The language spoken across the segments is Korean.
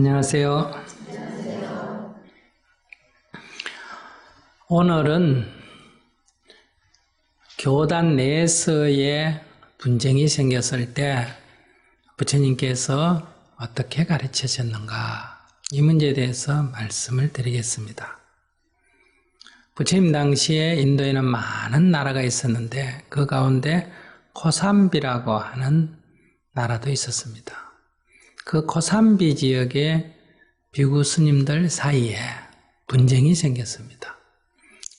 안녕하세요. 오늘은 교단 내에서의 분쟁이 생겼을 때 부처님께서 어떻게 가르치셨는가 이 문제에 대해서 말씀을 드리겠습니다. 부처님 당시에 인도에는 많은 나라가 있었는데 그 가운데 코삼비라고 하는 나라도 있었습니다. 그 코삼비 지역의 비구 스님들 사이에 분쟁이 생겼습니다.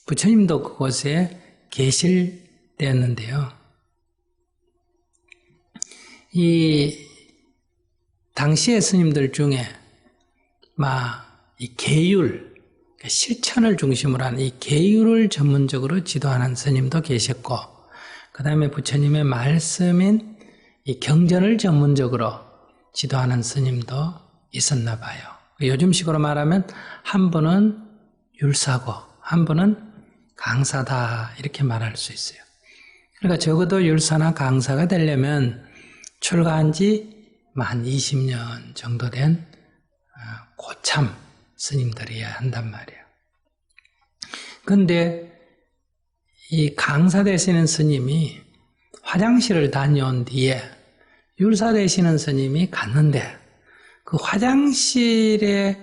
부처님도 그곳에 계실 때였는데요. 이 당시의 스님들 중에 막이 계율 그러니까 실천을 중심으로 하는 이 계율을 전문적으로 지도하는 스님도 계셨고 그 다음에 부처님의 말씀인 이 경전을 전문적으로 지도하는 스님도 있었나 봐요. 요즘 식으로 말하면 한 분은 율사고 한 분은 강사다 이렇게 말할 수 있어요. 그러니까 적어도 율사나 강사가 되려면 출가한 지한 20년 정도 된 어, 고참 스님들이어야 한단 말이에요. 근데 이 강사 되시는 스님이 화장실을 다녀온 뒤에 율사 되시는 스님이 갔는데 그 화장실에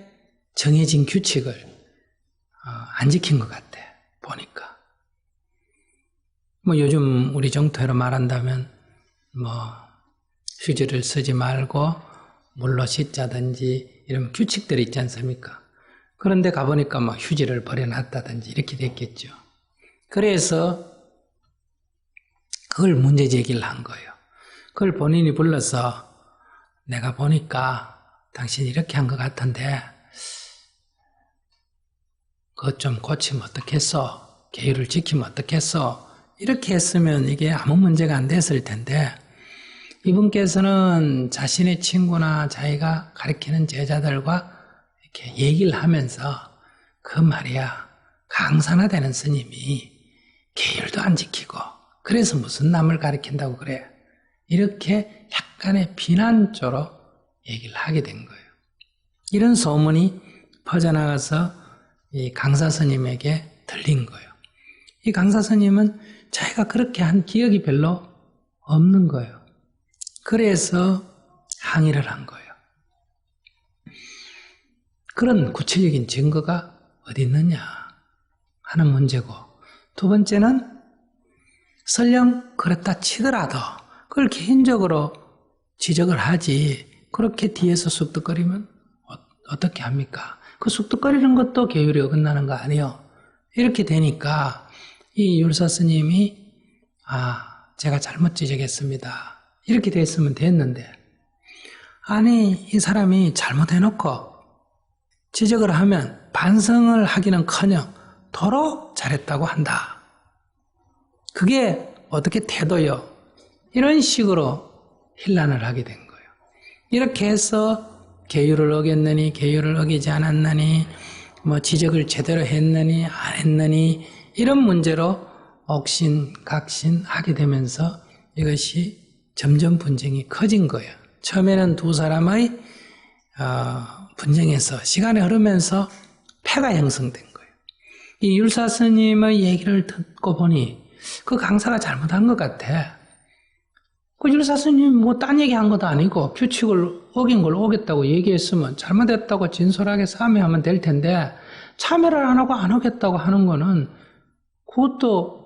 정해진 규칙을 어, 안 지킨 것 같아 보니까 뭐 요즘 우리 정토로 말한다면 뭐 휴지를 쓰지 말고 물로 씻자든지 이런 규칙들이 있지 않습니까? 그런데 가보니까 막 휴지를 버려놨다든지 이렇게 됐겠죠. 그래서 그걸 문제 제기를 한 거예요. 그걸 본인이 불러서 내가 보니까 당신이 이렇게 한 것 같은데 그것 좀 고치면 어떻겠어? 계율을 지키면 어떻겠어? 이렇게 했으면 이게 아무 문제가 안 됐을 텐데 이분께서는 자신의 친구나 자기가 가르치는 제자들과 이렇게 얘기를 하면서 그 말이야 강사나 되는 스님이 계율도 안 지키고 그래서 무슨 남을 가르친다고 그래 이렇게 약간의 비난조로 얘기를 하게 된 거예요. 이런 소문이 퍼져나가서 이 강사 스님에게 들린 거예요. 이 강사 스님은 자기가 그렇게 한 기억이 별로 없는 거예요. 그래서 항의를 한 거예요. 그런 구체적인 증거가 어디 있느냐 하는 문제고 두 번째는 설령 그렇다 치더라도 그걸 개인적으로 지적을 하지 그렇게 뒤에서 쑥덕거리면 어, 떻게 합니까? 그 쑥덕거리는 것도 계율이 어긋나는 거 아니에요? 이렇게 되니까 이 율사 스님이 아 제가 잘못 지적했습니다. 이렇게 됐으면 됐는데 아니 이 사람이 잘못해놓고 지적을 하면 반성을 하기는커녕 도로 잘했다고 한다. 그게 어떻게 태도요? 이런 식으로 힐난을 하게 된 거예요. 이렇게 해서 계율을 어겼느니 계율을 어기지 않았느니 뭐 지적을 제대로 했느니 안 했느니 이런 문제로 옥신 각신 하게 되면서 이것이 점점 분쟁이 커진 거예요. 처음에는 두 사람의 어, 분쟁에서 시간이 흐르면서 패가 형성된 거예요. 이 율사 스님의 얘기를 듣고 보니 그 강사가 잘못한 것 같아. 그 율사 스님 뭐 딴 얘기 한 것도 아니고 규칙을 어긴 걸 어겼다고 얘기했으면 잘못했다고 진솔하게 사죄하면 될 텐데 참여를 안 하고 안 하겠다고 하는 거는 그것도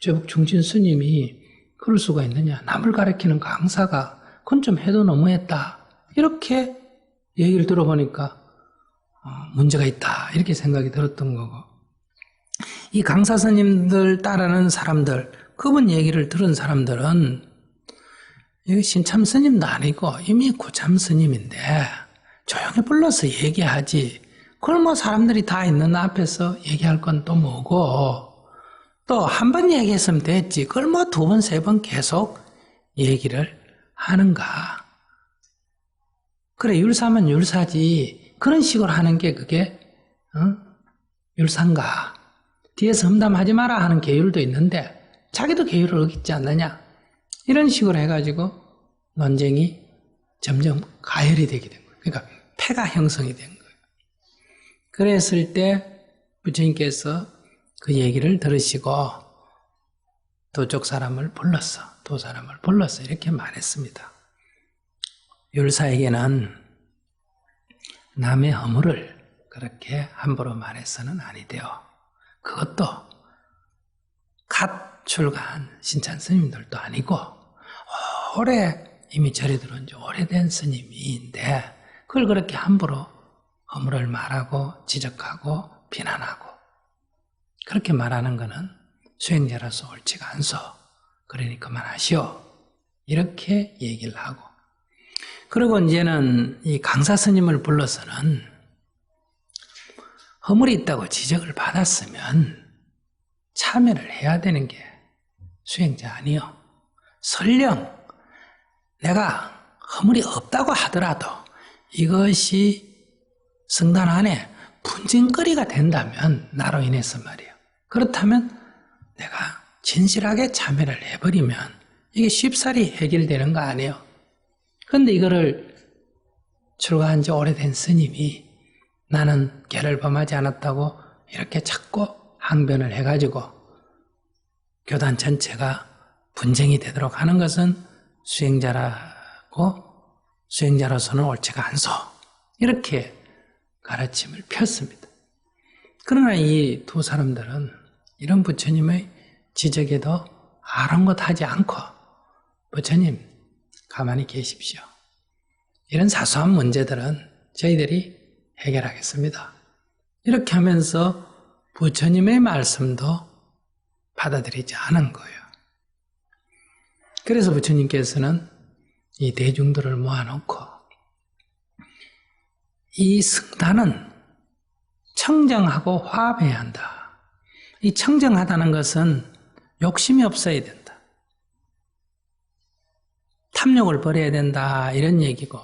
제법 중진 스님이 그럴 수가 있느냐. 남을 가리키는 강사가 그건 좀 해도 너무했다. 이렇게 얘기를 들어보니까 어, 문제가 있다. 이렇게 생각이 들었던 거고. 이 강사 스님들 따르는 사람들, 그분 얘기를 들은 사람들은 이거 신참 스님도 아니고 이미 고참 스님인데 조용히 불러서 얘기하지. 그걸 뭐 사람들이 다 있는 앞에서 얘기할 건 또 뭐고 또 한 번 얘기했으면 됐지. 그걸 뭐 두 번, 세 번 계속 얘기를 하는가. 그래, 율사면 율사지. 그런 식으로 하는 게 그게, 어? 율사인가. 뒤에서 험담하지 마라 하는 계율도 있는데, 자기도 계율을 어겼지 않느냐. 이런 식으로 해가지고 논쟁이 점점 가열이 되게 된 거예요. 그러니까 폐가 형성이 된 거예요. 그랬을 때 부처님께서 그 얘기를 들으시고 도쪽 사람을 불렀어. 도 사람을 불렀어. 이렇게 말했습니다. 율사에게는 남의 허물을 그렇게 함부로 말해서는 아니 되어 그것도 갓 출가한 신찬 스님들도 아니고 오래 이미 절에 들어온 지 오래된 스님인데 그걸 그렇게 함부로 허물을 말하고 지적하고 비난하고 그렇게 말하는 것은 수행자로서 옳지가 않소. 그러니 그만하시오. 이렇게 얘기를 하고 그리고 이제는 이 강사 스님을 불러서는 허물이 있다고 지적을 받았으면 참여를 해야 되는 게 수행자 아니요. 설령 내가 허물이 없다고 하더라도 이것이 성단 안에 분쟁거리가 된다면 나로 인해서 말이에요. 그렇다면 내가 진실하게 참여를 해버리면 이게 쉽사리 해결되는 거 아니에요. 그런데 이거를 출가한 지 오래된 스님이 나는 개를 범하지 않았다고 이렇게 자꾸 항변을 해가지고 교단 전체가 분쟁이 되도록 하는 것은 수행자라고 수행자로서는 옳지가 않소. 이렇게 가르침을 폈습니다. 그러나 이 두 사람들은 이런 부처님의 지적에도 아랑곳하지 않고 부처님 가만히 계십시오. 이런 사소한 문제들은 저희들이 해결하겠습니다. 이렇게 하면서 부처님의 말씀도 받아들이지 않은 거예요. 그래서 부처님께서는 이 대중들을 모아놓고 이 승단은 청정하고 화합해야 한다. 이 청정하다는 것은 욕심이 없어야 된다. 탐욕을 버려야 된다. 이런 얘기고,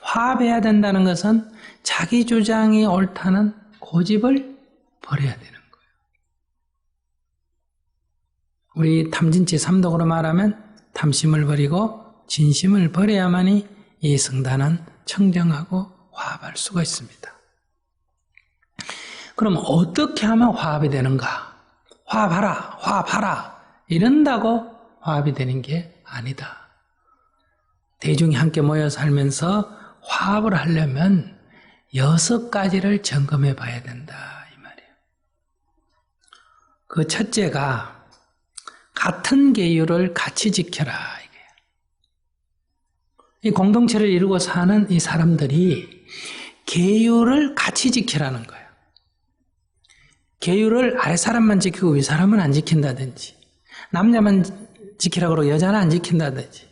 화합해야 된다는 것은 자기 주장이 옳다는 고집을 버려야 되는 거예요. 우리 탐진치 삼독으로 말하면 탐심을 버리고 진심을 버려야만이 이 성단은 청정하고 화합할 수가 있습니다. 그럼 어떻게 하면 화합이 되는가? 화합하라, 화합하라. 이런다고 화합이 되는 게 아니다. 대중이 함께 모여 살면서 화합을 하려면 여섯 가지를 점검해 봐야 된다. 이 말이에요. 그 첫째가 같은 계율을 같이 지켜라. 이 공동체를 이루고 사는 이 사람들이 계율을 같이 지키라는 거예요. 계율을 아래 사람만 지키고 위 사람은 안 지킨다든지, 남자만 지키라고 그러고 여자는 안 지킨다든지,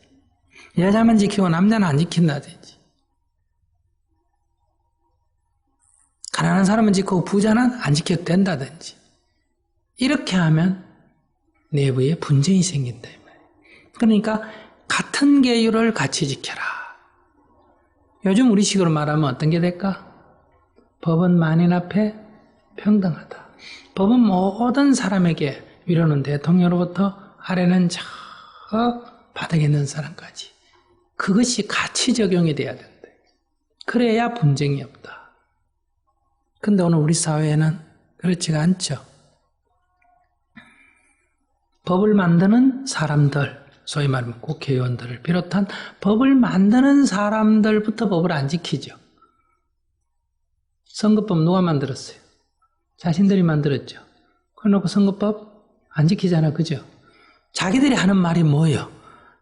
여자만 지키고 남자는 안 지킨다든지, 가난한 사람은 지키고 부자는 안 지켜도 된다든지, 이렇게 하면 내부에 분쟁이 생긴다. 그러니까 같은 계율을 같이 지켜라. 요즘 우리식으로 말하면 어떤 게 될까? 법은 만인 앞에 평등하다. 법은 모든 사람에게 위로는 대통령으로부터 아래는 저 바닥에 있는 사람까지 그것이 같이 적용이 돼야 된다. 그래야 분쟁이 없다. 근데 오늘 우리 사회에는 그렇지가 않죠. 법을 만드는 사람들, 소위 말하면 국회의원들을 비롯한 법을 만드는 사람들부터 법을 안 지키죠. 선거법 누가 만들었어요? 자신들이 만들었죠. 그래놓고 선거법 안 지키잖아, 그죠? 자기들이 하는 말이 뭐예요?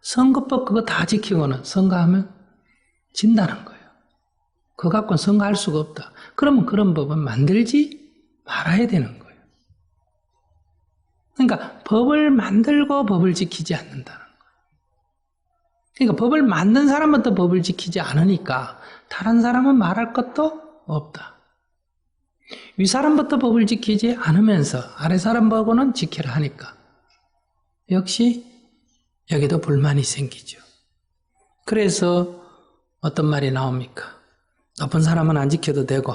선거법 그거 다 지키고는 선거하면 진다는 거예요. 그거 갖고는 선거할 수가 없다. 그러면 그런 법은 만들지 말아야 되는 거예요. 그러니까 법을 만들고 법을 지키지 않는다는 거예요. 그러니까 법을 만든 사람부터 법을 지키지 않으니까 다른 사람은 말할 것도 없다. 위 사람부터 법을 지키지 않으면서 아래 사람하고는 지키라 하니까 역시 여기도 불만이 생기죠. 그래서 어떤 말이 나옵니까? 높은 사람은 안 지켜도 되고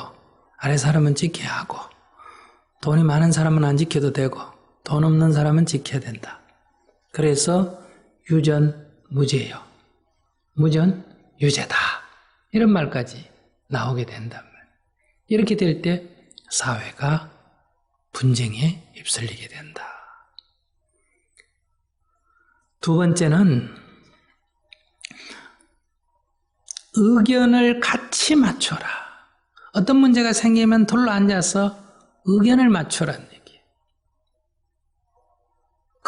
아래 사람은 지켜야 하고 돈이 많은 사람은 안 지켜도 되고 돈 없는 사람은 지켜야 된다. 그래서 유전 무죄요. 무전 유죄다. 이런 말까지 나오게 된단 말이에요. 이렇게 될 때 사회가 분쟁에 휩쓸리게 된다. 두 번째는 의견을 같이 맞춰라. 어떤 문제가 생기면 둘러 앉아서 의견을 얘기예요.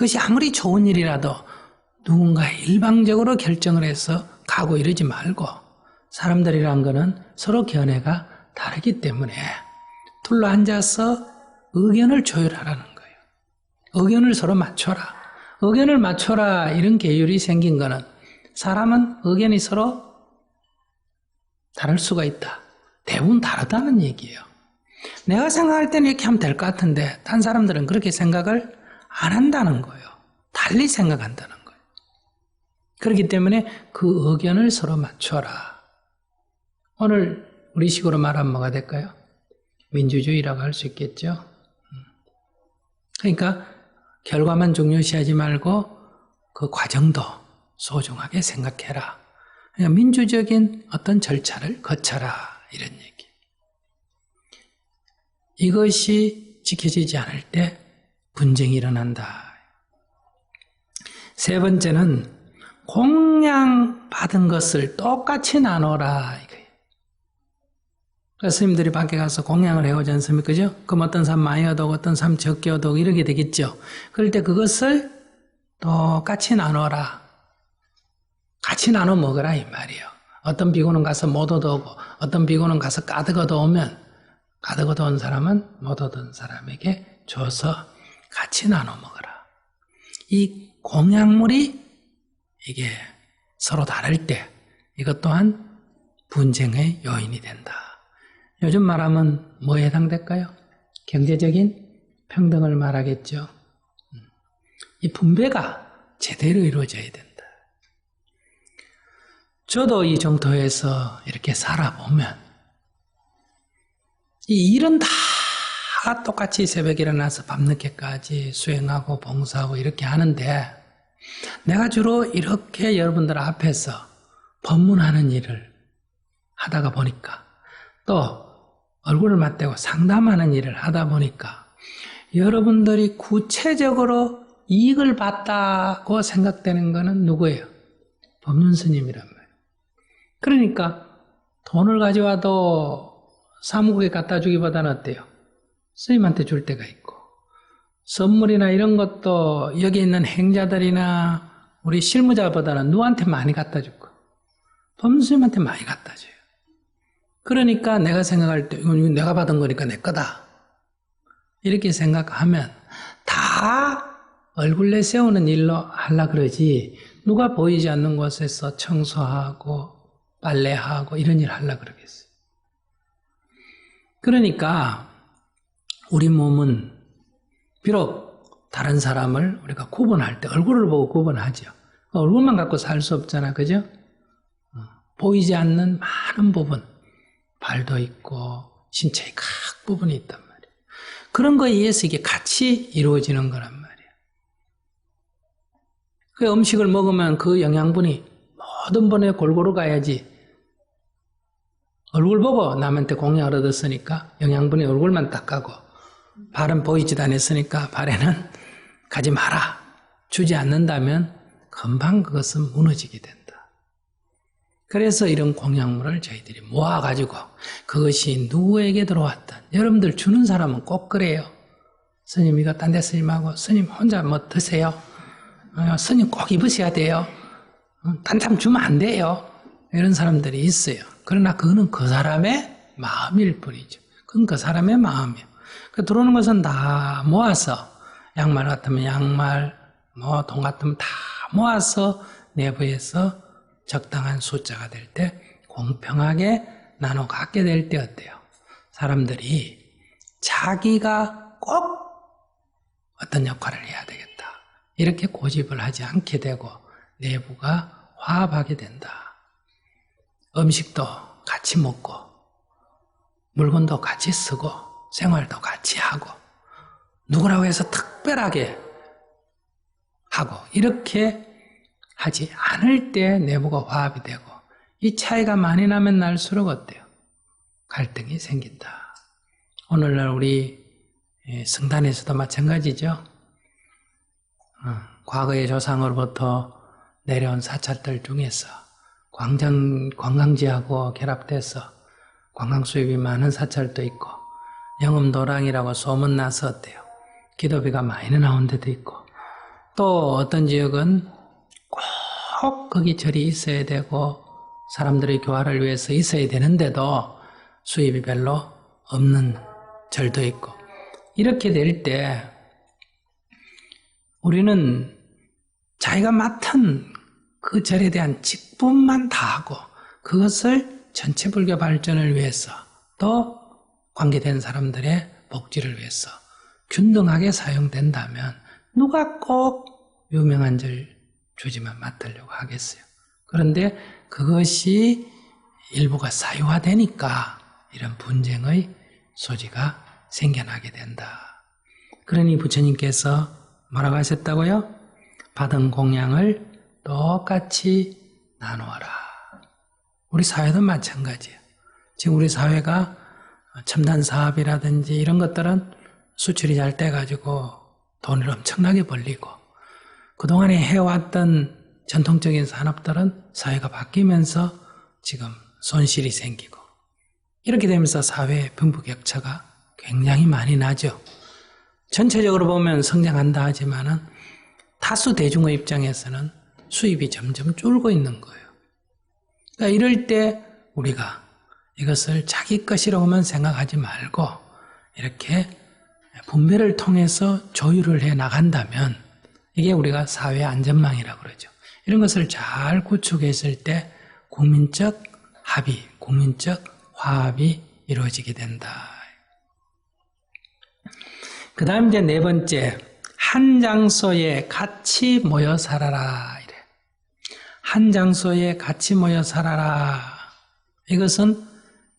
그것이 아무리 좋은 일이라도 누군가 일방적으로 결정을 해서 가고 이러지 말고 사람들이란 거는 서로 견해가 다르기 때문에 둘러 앉아서 의견을 조율하라는 거예요. 의견을 서로 맞춰라. 의견을 맞춰라 이런 계율이 생긴 거는 사람은 의견이 서로 다를 수가 있다. 대부분 다르다는 얘기예요. 내가 생각할 때는 이렇게 하면 될 것 같은데 딴 사람들은 그렇게 생각을 안 한다는 거예요. 달리 생각한다는 거예요. 그렇기 때문에 그 의견을 서로 맞춰라. 오늘 우리 식으로 말하면 뭐가 될까요? 민주주의라고 할 수 있겠죠. 그러니까 결과만 중요시하지 말고 그 과정도 소중하게 생각해라. 그러니까 민주적인 어떤 절차를 거쳐라 이런 얘기. 이것이 지켜지지 않을 때 분쟁이 일어난다. 세 번째는 공양 받은 것을 똑같이 나눠라 스님들이 밖에 가서 공양을 해오지 않습니까? 그죠? 그럼 어떤 사람 많이 얻고 어떤 사람 적게 얻고 이렇게 되겠죠. 그럴 때 그것을 똑같이 나눠라. 같이 나눠 먹으라 이 말이에요. 어떤 비구는 가서 못 얻어오고 어떤 비구는 가서 가득 얻어오면 가득 얻어온 사람은 못 얻은 사람에게 줘서 같이 나눠 먹어라. 이 공양물이 이게 서로 다를 때 이것 또한 분쟁의 요인이 된다. 요즘 말하면 뭐에 해당될까요? 경제적인 평등을 말하겠죠. 이 분배가 제대로 이루어져야 된다. 저도 이 정토에서 이렇게 살아보면 이 일은 다 똑같이 새벽에 일어나서 밤늦게까지 수행하고 봉사하고 이렇게 하는데 내가 주로 이렇게 여러분들 앞에서 법문하는 일을 하다가 보니까 또 얼굴을 맞대고 상담하는 일을 하다 보니까 여러분들이 구체적으로 이익을 봤다고 생각되는 것은 누구예요? 법륜 스님이란 말이에요. 그러니까 돈을 가져와도 사무국에 갖다 주기보다는 어때요? 스님한테 줄 때가 있고 선물이나 이런 것도 여기 있는 행자들이나 우리 실무자보다는 누구한테 많이 갖다 주고 법륜스님한테 많이 갖다 줘요. 그러니까 내가 생각할 때 이건 내가 받은 거니까 내 거다. 이렇게 생각하면 다 얼굴 내세우는 일로 하려 그러지 누가 보이지 않는 곳에서 청소하고 빨래하고 이런 일 하려 그러겠어요. 그러니까 우리 몸은 비록 다른 사람을 우리가 구분할 때 얼굴을 보고 구분하죠. 얼굴만 갖고 살 수 없잖아, 그죠? 어, 보이지 않는 많은 부분, 발도 있고 신체의 각 부분이 있단 말이에요. 그런 거에 의해서 이게 같이 이루어지는 거란 말이에요. 그 음식을 먹으면 그 영양분이 모든 번에 골고루 가야지 얼굴 보고 남한테 공양을 얻었으니까 영양분이 얼굴만 딱 가고 발은 보이지도 않았으니까 발에는 가지 마라. 주지 않는다면 금방 그것은 무너지게 된다. 그래서 이런 공양물을 저희들이 모아가지고 그것이 누구에게 들어왔든 여러분들 주는 사람은 꼭 그래요. 스님 이거 딴 데 스님하고 스님 혼자 뭐 드세요. 어, 스님 꼭 입으셔야 돼요. 어, 딴 사람 주면 안 돼요. 이런 사람들이 있어요. 그러나 그거는 그 사람의 마음일 뿐이죠. 그건 그 사람의 마음이에요. 그 들어오는 것은 다 모아서 양말 같으면 양말, 뭐 돈 같으면 다 모아서 내부에서 적당한 숫자가 될 때 공평하게 나눠 갖게 될 때 어때요? 사람들이 자기가 꼭 어떤 역할을 해야 되겠다. 이렇게 고집을 하지 않게 되고 내부가 화합하게 된다. 음식도 같이 먹고 물건도 같이 쓰고 생활도 같이 하고 누구라고 해서 특별하게 하고 이렇게 하지 않을 때 내부가 화합이 되고 이 차이가 많이 나면 날수록 어때요? 갈등이 생긴다. 오늘날 우리 예, 성단에서도 마찬가지죠. 어, 과거의 조상으로부터 내려온 사찰들 중에서 광장, 관광지하고 결합돼서 관광 수입이 많은 사찰도 있고 영음도랑이라고 소문나서 어때요? 기도비가 많이 나온 데도 있고 또 어떤 지역은 꼭 거기 절이 있어야 되고 사람들의 교화를 위해서 있어야 되는데도 수입이 별로 없는 절도 있고 이렇게 될 때 우리는 자기가 맡은 그 절에 대한 직분만 다하고 그것을 전체 불교 발전을 위해서 또 관계된 사람들의 복지를 위해서 균등하게 사용된다면 누가 꼭 유명한 절 주지만 맡으려고 하겠어요. 그런데 그것이 일부가 사유화되니까 이런 분쟁의 소지가 생겨나게 된다. 그러니 부처님께서 뭐라고 하셨다고요? 받은 공양을 똑같이 나누어라. 우리 사회도 마찬가지예요. 지금 우리 사회가 첨단 사업이라든지 이런 것들은 수출이 잘 돼가지고 돈을 엄청나게 벌리고 그동안에 해왔던 전통적인 산업들은 사회가 바뀌면서 지금 손실이 생기고 이렇게 되면서 사회 빈부격차가 굉장히 많이 나죠. 전체적으로 보면 성장한다 하지만은 다수 대중의 입장에서는 수입이 점점 줄고 있는 거예요. 그러니까 이럴 때 우리가 이것을 자기 것이라고만 생각하지 말고 이렇게 분배를 통해서 조율을 해 나간다면 이게 우리가 사회 안전망이라고 그러죠. 이런 것을 잘 구축했을 때 국민적 합의, 국민적 화합이 이루어지게 된다. 그 다음 이제 네 번째, 한 장소에 같이 모여 살아라. 이래. 한 장소에 같이 모여 살아라. 이것은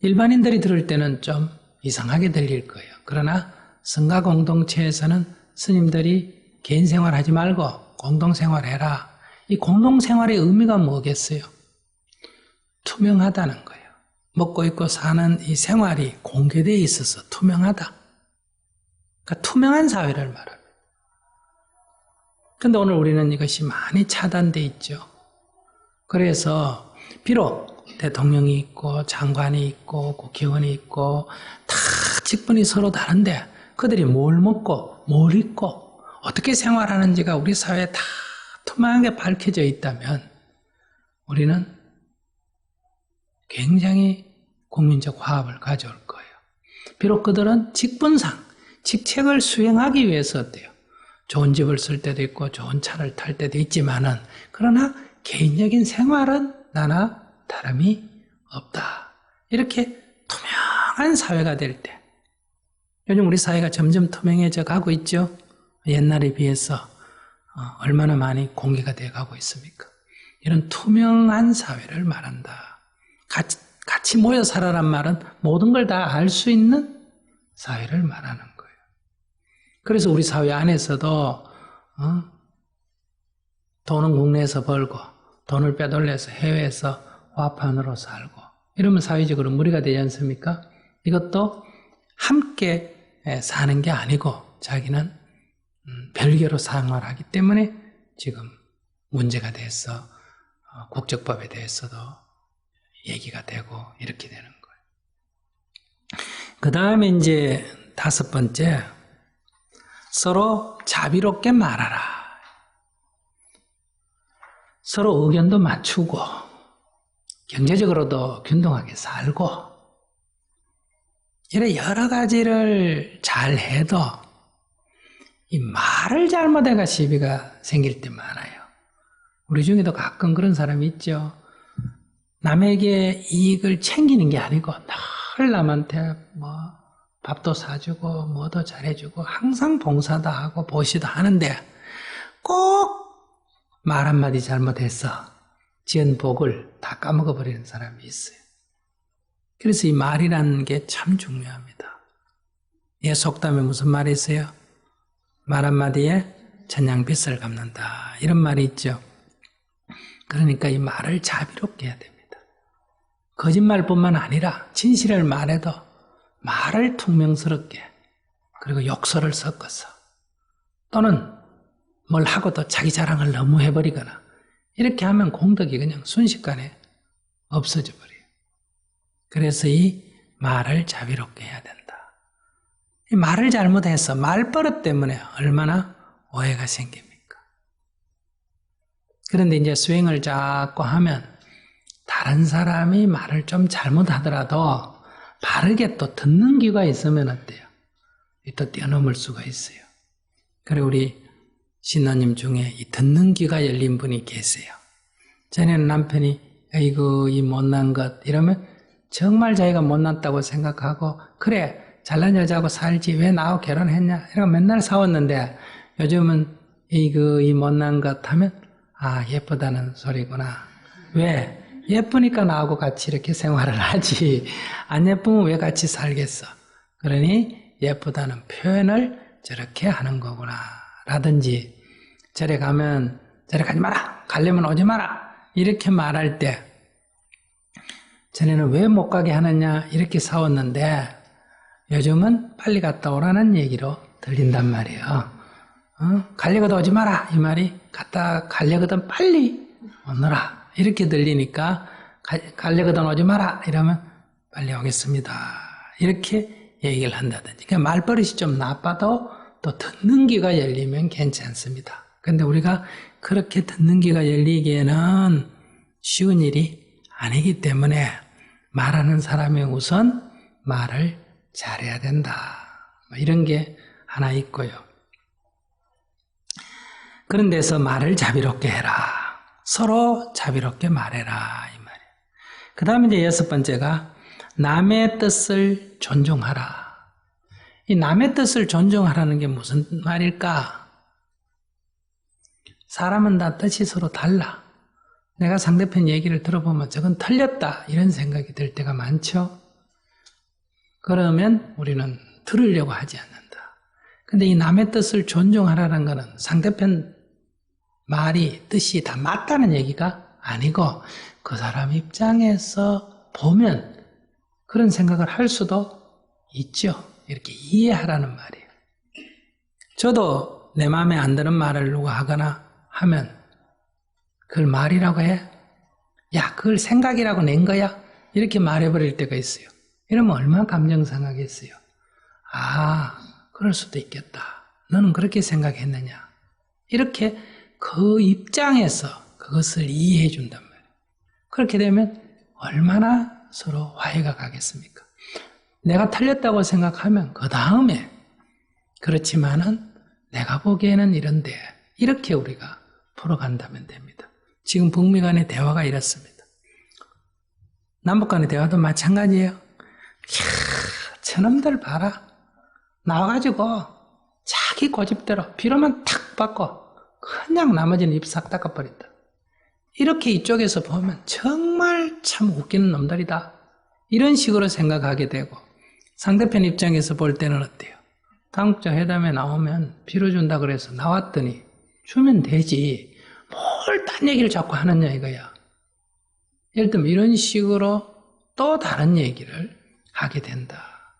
일반인들이 들을 때는 좀 이상하게 들릴 거예요. 그러나 성가 공동체에서는 스님들이 개인 생활하지 말고 공동 생활해라. 이 공동 생활의 의미가 뭐겠어요? 투명하다는 거예요. 먹고 입고 사는 이 생활이 공개되어 있어서 투명하다. 그러니까 투명한 사회를 말합니다. 근데 오늘 우리는 이것이 많이 차단돼 있죠. 그래서 비록 대통령이 있고 장관이 있고 국회의원이 있고 다 직분이 서로 다른데 그들이 뭘 먹고 뭘 입고 어떻게 생활하는지가 우리 사회에 다 투명하게 밝혀져 있다면 우리는 굉장히 국민적 화합을 가져올 거예요. 비록 그들은 직분상 직책을 수행하기 위해서 어때요? 좋은 집을 쓸 때도 있고 좋은 차를 탈 때도 있지만은 그러나 개인적인 생활은 나나 다름이 없다. 이렇게 투명한 사회가 될 때, 요즘 우리 사회가 점점 투명해져 가고 있죠. 옛날에 비해서 어, 얼마나 많이 공개가 돼 가고 있습니까? 이런 투명한 사회를 말한다. 같이, 같이 모여 살아란 말은 모든 걸 다 알 수 있는 사회를 말하는 거예요. 그래서 우리 사회 안에서도 어? 돈은 국내에서 벌고 돈을 빼돌려서 해외에서 화판으로 살고 이러면 사회적으로 무리가 되지 않습니까? 이것도 함께 사는 게 아니고 자기는 음, 별개로 생활하기 때문에 지금 문제가 돼서 어, 국적법에 대해서도 얘기가 되고 이렇게 되는 거예요. 그 다음에 이제 다섯 번째 서로 자비롭게 말하라. 서로 의견도 맞추고 경제적으로도 균등하게 살고 이런 여러 가지를 잘 해도 이 말을 잘못해가 시비가 생길 때 많아요. 우리 중에도 가끔 그런 사람이 있죠. 남에게 이익을 챙기는 게 아니고 늘 남한테 뭐 밥도 사주고 뭐도 잘해주고 항상 봉사도 하고 보시도 하는데 꼭 말 한마디 잘못해서 지은 복을 다 까먹어 버리는 사람이 있어요. 그래서 이 말이라는 게 참 중요합니다. 예, 속담에 무슨 말이 있어요? 말 한마디에 천냥빚을 갚는다. 이런 말이 있죠. 그러니까 이 말을 자비롭게 해야 됩니다. 거짓말뿐만 아니라 진실을 말해도 말을 퉁명스럽게 그리고 욕설을 섞어서 또는 뭘 하고도 자기 자랑을 너무 해버리거나 이렇게 하면 공덕이 그냥 순식간에 없어져 버려요. 그래서 이 말을 자비롭게 해야 된다. 이 말을 잘못해서 말버릇 때문에 얼마나 오해가 생깁니까? 그런데 이제 수행을 자꾸 하면 다른 사람이 말을 좀 잘못하더라도 바르게 또 듣는 귀가 있으면 어때요? 또 뛰어넘을 수가 있어요. 그리고 우리 신나님 중에 이 듣는 귀가 열린 분이 계세요. 전에는 남편이 아이고 이 못난 것. 이러면 정말 자기가 못났다고 생각하고 그래 잘난 여자하고 살지. 왜 나하고 결혼했냐? 이러고 맨날 싸웠는데 요즘은 이그 이 못난 것. 하면 아 예쁘다는 소리구나. 왜? 예쁘니까 나하고 같이 이렇게 생활을 하지. 안 예쁘면 왜 같이 살겠어? 그러니 예쁘다는 표현을 저렇게 하는 거구나 라든지 절에 가면 절에 가지 마라 가려면 오지 마라 이렇게 말할 때 전에는 왜 못 가게 하느냐 이렇게 싸웠는데 요즘은 빨리 갔다 오라는 얘기로 들린단 말이에요. 어? 가려거든 오지 마라 이 말이 갔다 가려거든 빨리 오너라 이렇게 들리니까 가, 가려거든 오지 마라 이러면 빨리 오겠습니다 이렇게 얘기를 한다든지 그러니까 말버릇이 좀 나빠도 또 듣는 귀가 열리면 괜찮습니다. 근데 우리가 그렇게 듣는 귀가 열리기에는 쉬운 일이 아니기 때문에 말하는 사람이 우선 말을 잘해야 된다. 뭐 이런 게 하나 있고요. 그런 데서 말을 자비롭게 해라. 서로 자비롭게 말해라. 이 말이에요. 그 다음에 이제 여섯 번째가 남의 뜻을 존중하라. 이 남의 뜻을 존중하라는 게 무슨 말일까? 사람은 다 뜻이 서로 달라. 내가 상대편 얘기를 들어보면 저건 틀렸다. 이런 생각이 들 때가 많죠? 그러면 우리는 들으려고 하지 않는다. 근데 이 남의 뜻을 존중하라는 것은 상대편 말이 뜻이 다 맞다는 얘기가 아니고 그 사람 입장에서 보면 그런 생각을 할 수도 있죠. 이렇게 이해하라는 말이에요. 저도 내 마음에 안 드는 말을 누가 하거나 하면 그걸 말이라고 해? 야, 그걸 생각이라고 낸 거야? 이렇게 말해버릴 때가 있어요. 이러면 얼마나 감정 상하겠어요. 아, 그럴 수도 있겠다. 너는 그렇게 생각했느냐? 이렇게 그 입장에서 그것을 이해해 준단 말이에요. 그렇게 되면 얼마나 서로 화해가 가겠습니까? 내가 틀렸다고 생각하면 그 다음에 그렇지만은 내가 보기에는 이런데 이렇게 우리가 풀어간다면 됩니다. 지금 북미 간의 대화가 이렇습니다. 남북 간의 대화도 마찬가지예요. 이야, 저놈들 봐라. 나와가지고 자기 고집대로 비로만 탁 받고 그냥 나머지는 입 싹 닦아버린다. 이렇게 이쪽에서 보면 정말 참 웃기는 놈들이다. 이런 식으로 생각하게 되고 상대편 입장에서 볼 때는 어때요? 당국자 회담에 나오면 빌어준다 그래서 나왔더니 주면 되지. 뭘 딴 얘기를 자꾸 하느냐 이거야. 예를 들면 이런 식으로 또 다른 얘기를 하게 된다.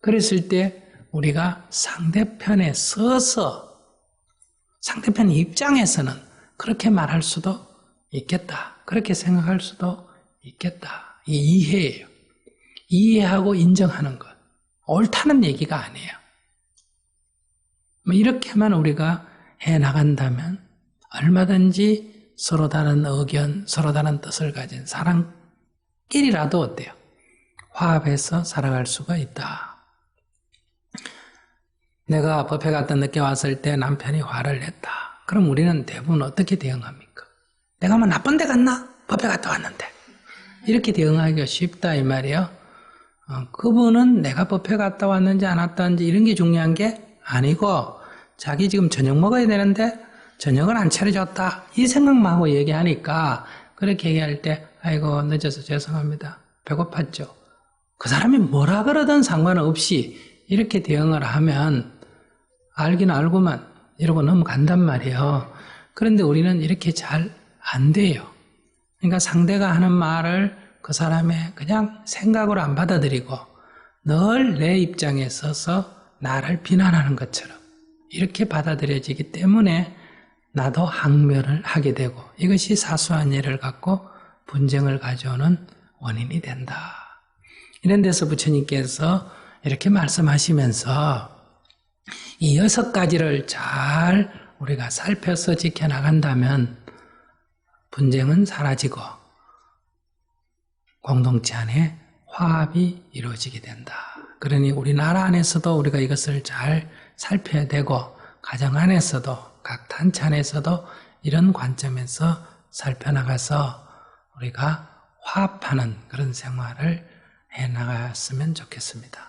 그랬을 때 우리가 상대편에 서서 상대편 입장에서는 그렇게 말할 수도 있겠다. 그렇게 생각할 수도 있겠다. 이 이해예요. 이해하고 인정하는 것. 옳다는 얘기가 아니에요. 뭐 이렇게만 우리가 해 나간다면 얼마든지 서로 다른 의견, 서로 다른 뜻을 가진 사람끼리라도 어때요? 화합해서 살아갈 수가 있다. 내가 법회 갔다 늦게 왔을 때 남편이 화를 냈다. 그럼 우리는 대부분 어떻게 대응합니까? 내가 뭐 나쁜 데 갔나? 법회 갔다 왔는데. 이렇게 대응하기가 쉽다 이 말이에요. 어, 그분은 내가 법회 갔다 왔는지 안 왔는지 이런 게 중요한 게 아니고 자기 지금 저녁 먹어야 되는데 저녁을 안 차려줬다. 이 생각만 하고 얘기하니까 그렇게 얘기할 때 아이고 늦어서 죄송합니다. 배고팠죠. 그 사람이 뭐라 그러든 상관없이 이렇게 대응을 하면 알긴 알고만 이러고 넘어간단 말이에요. 그런데 우리는 이렇게 잘 안 돼요. 그러니까 상대가 하는 말을 그 사람의 그냥 생각으로 안 받아들이고 늘 내 입장에 서서 나를 비난하는 것처럼 이렇게 받아들여지기 때문에 나도 항멸을 하게 되고 이것이 사소한 예를 갖고 분쟁을 가져오는 원인이 된다. 이런 데서 부처님께서 이렇게 말씀하시면서 이 여섯 가지를 잘 우리가 살펴서 지켜나간다면 분쟁은 사라지고 공동체 안에 화합이 이루어지게 된다. 그러니 우리나라 안에서도 우리가 이것을 잘 살펴야 되고 가정 안에서도 각 단체 안에서도 이런 관점에서 살펴나가서 우리가 화합하는 그런 생활을 해나갔으면 좋겠습니다.